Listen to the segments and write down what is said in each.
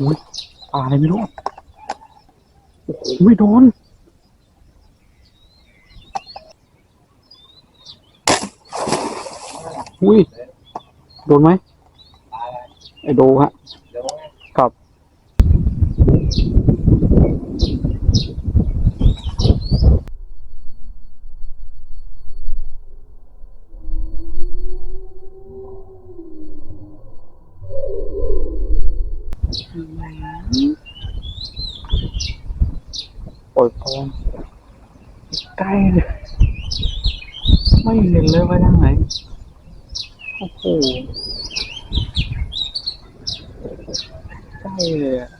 อุ้ยปลาอะไรไม่รู้ โอ้โหไม่โดน อุ้ย โดนไหมไอโดฮะ ครับ ล่อยพองใกล้เลยไม่เห็นเลยว่าทางไหน โอ้โหใกล้เลยอะ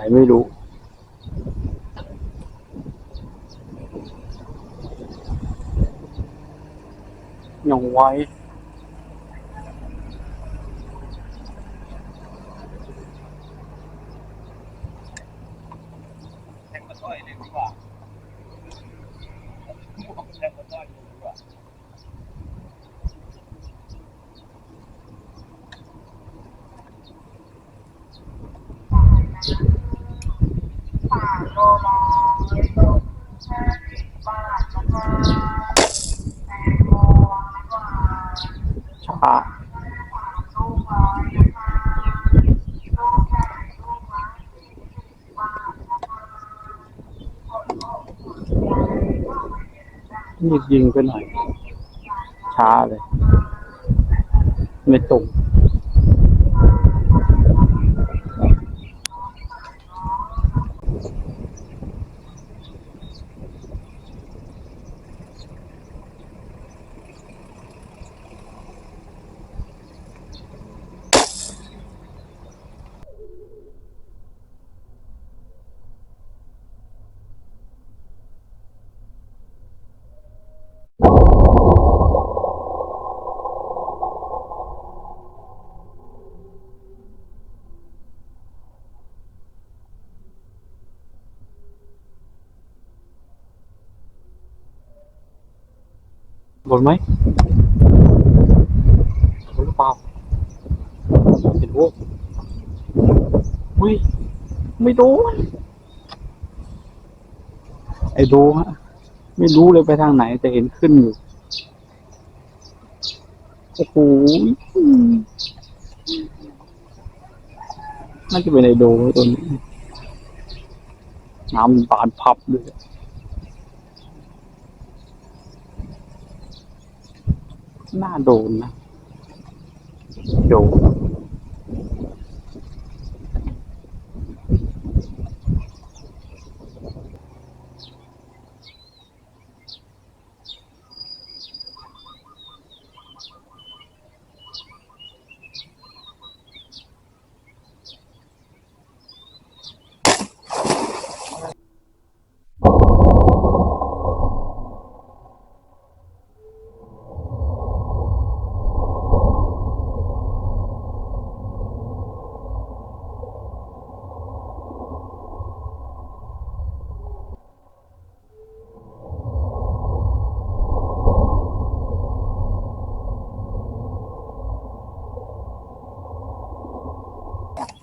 อะไรไม่รู้ยังไว้แทงกระต้อยเลยดีกว่าะต้อยดีกว่าช้ามีดยิงไปหน่อย ช้าเลย ไม่ตรง โดนไหมโดนหรือเปล่าเห็นโว้อุ้ยไม่โดนไอ้โดฮะไม่รู้เลยไปทางไหนแต่เห็นขึ้นอยู่โอ้โหน่าจะเป็นไอโดตัวนี้น้ำบานพับเลย น่าโดนนะ โดน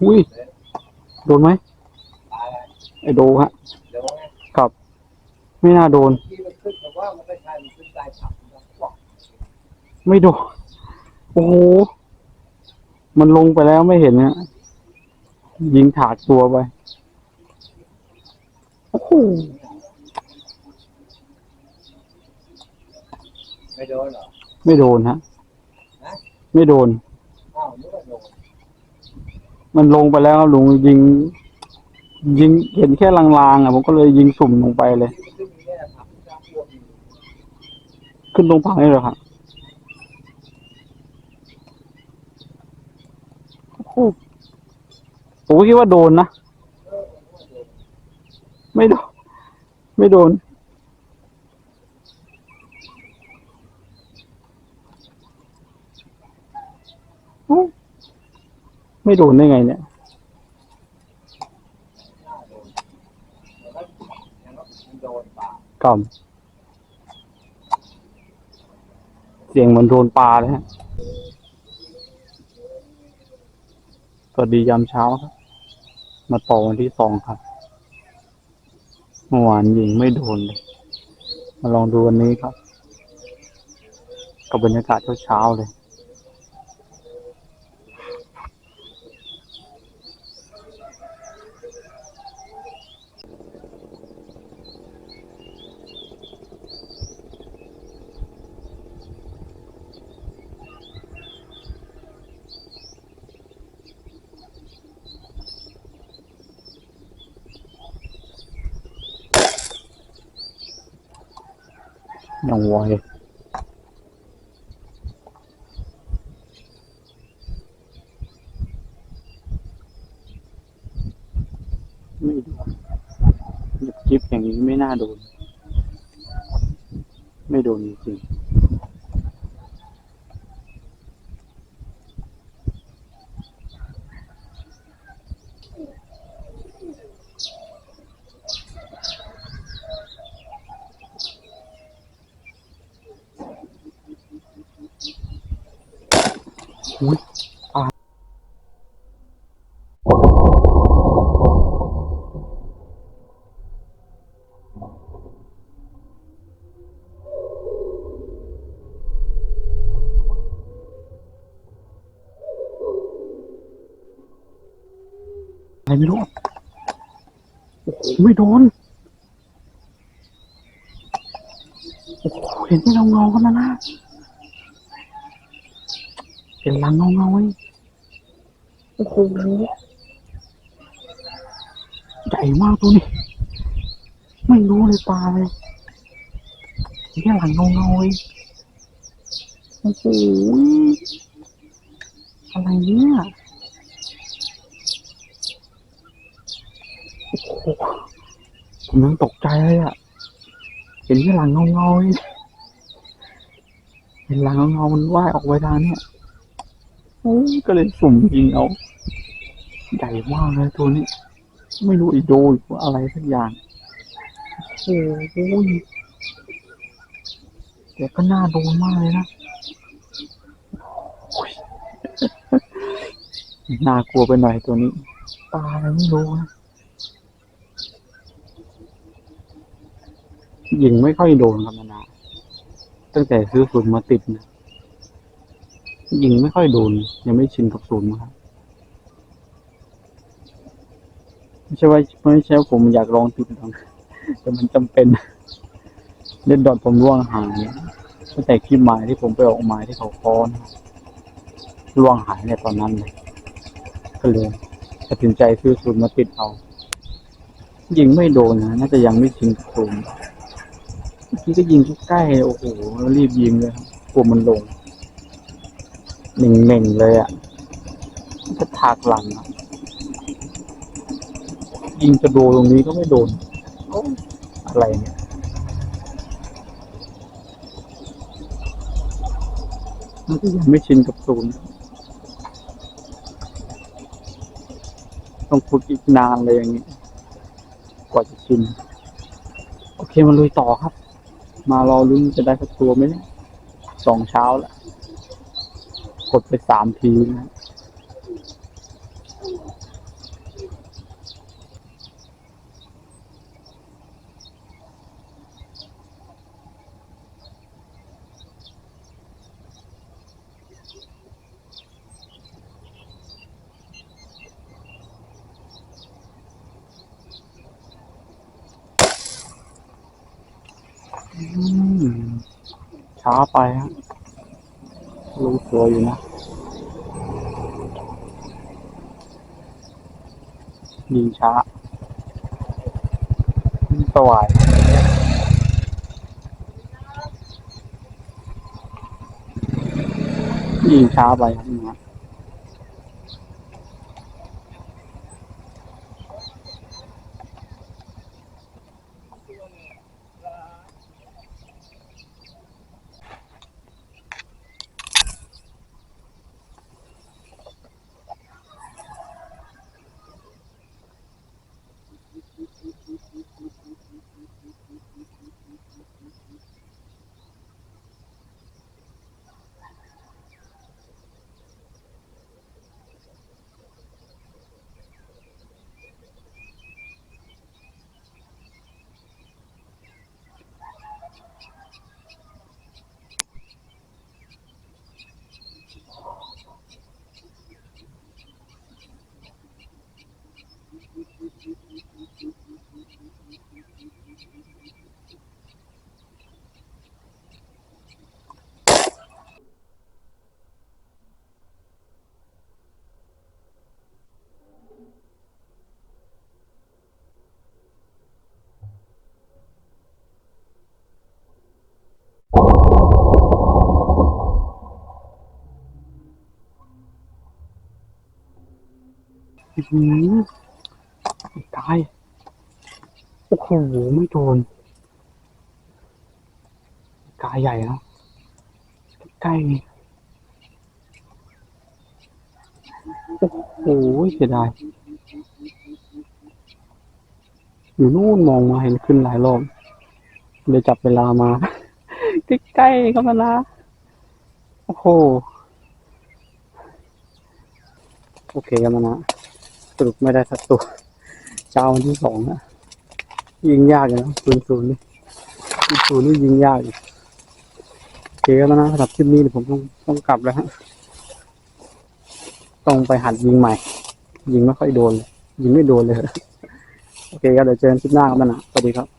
อุ้ย โดนไหมไอโดฮะ ครับ ไม่น่าโดน ไม่โดน โอ้โห มันลงไปแล้วไม่เห็นเนี่ยยิงถากตัวไป โอ้โห ไม่โดนหรอ ไม่โดนฮะฮะไม่โดน มันลงไปแล้วลุงยิง ยิงเห็นแค่ลางๆอะผมก็เลยยิงสุ่มลงไปเลย ขึ้นลงพังได้เหรอครับผมคิดว่าโดนนะ ไม่โดน ไม่โดน ไม่โดนได้ไงเนี่ยน่าโดนแล้วก็ยังก็มันโดนปากกล่อม เสียงเหมือนโดนปลาเลยฮะ สวัสดียามเช้าครับ มาต่อวันที่สองครับ เมื่อวานยิงไม่โดนเลย มาลองดูวันนี้ครับ กับบรรยากาศเช้าๆเลย ยังไวไม่โดนจิบอย่างนี้ไม่น่าโดน ไม่โดนจริงๆอุ้ยปลา อะไรไม่รู้โอ้โหไม่โดนโอ้โหเห็นที่เงาเงาๆกันนะนะเห็นหลังเงาเงาไหมโอ้โหใหญ่มากตัวนี้ ไม่รู้เลยปลาเลยเห็นแค่หลังเงาเงาๆเองโอ้โหอะไรเนี่ย อ้โหผมยังตกใจเลยอะเห็นแค่หลังเงาเงาเห็นหลังเงาเงามันว่ายออกไปทางเนี่ยโอ้ก็เลยสุ่มยิงเอาใหญ่มากเลยตัวนี้ ไม่รู้อีโดหรือว่าอะไรสักอย่างโอ้โหแต่ก็น่าโดนมากเลยนะน่ากลัวไปหน่อยตัวนี้ ตาอะไรไม่รู้นะ ยิงไม่ค่อยโดนครับนาตั้งแต่ซื้อศูนย์มาติดนะยิงไม่ค่อยโดน ยังไม่ชินกับศูนย์นะครับไม่ใช่ว่าไม่ใช่ว่าผมอยากลองติดหรอกแต่มันจำเป็น เล่นดอทผมร่วงหายตั้งแต่คลิปหมายที่ผมไปออกหมายที่เขาค้อนร่วงหายในตอนนั้นเลยก็เลยตัดสินใจซื้อศูนย์มาติดเอา ยิงไม่โดนนะน่าจะยังไม่ชินกับศูนย์ เมื่อกี้ก็ยิงใกล้ๆโอ้โหแล้วรีบยิงเลยกลัวมันลงหนึ่งเน่งเลยอะจะถากหลังอะยิงจะโดนตรงนี้ก็ไม่โดนโอ้อะไรเนี่ยมันก็ยังไม่ชินกับศูนย์ต้องฝึกอีกนานเลยอย่างนี้ กว่าจะชิน โอเคมาลุยต่อครับ มารอลุ้นจะได้สักตัวไหมเนี่ยสองเช้าแล้ว กดไปสามทีนะ อืม ช้าไปฮะรู้ตัวอยู่นะยิงช้าสวายยิงช้าไปครับ หือตาย โอ้โห ไม่โดน กายใหญ่นะใกล้โอ้โหเสียดายอยู่นู่นมองมาเห็นขึ้นหลายรอบเลยจับเวลามา ใกล้ๆเข้ามาละโอ้โห โอเคกันมานะ สรุปไม่ได้สักตัวเจ้าวันที่สองนะยิงยากเลยนะศูนย์ศูนย์นี่ศูนย์ศูนย์นี่ยิงยากอีกโอเคแล้วนะสำหรับคลิปนี้ผมต้องต้องกลับแล้วฮะต้องไปหัดยิงใหม่ ยิงไม่ค่อยโดน ยิงไม่โดนเลย โอเคครับเดี๋ยวเจอกันคลิปหน้าครับมันนะสวัสดีครับ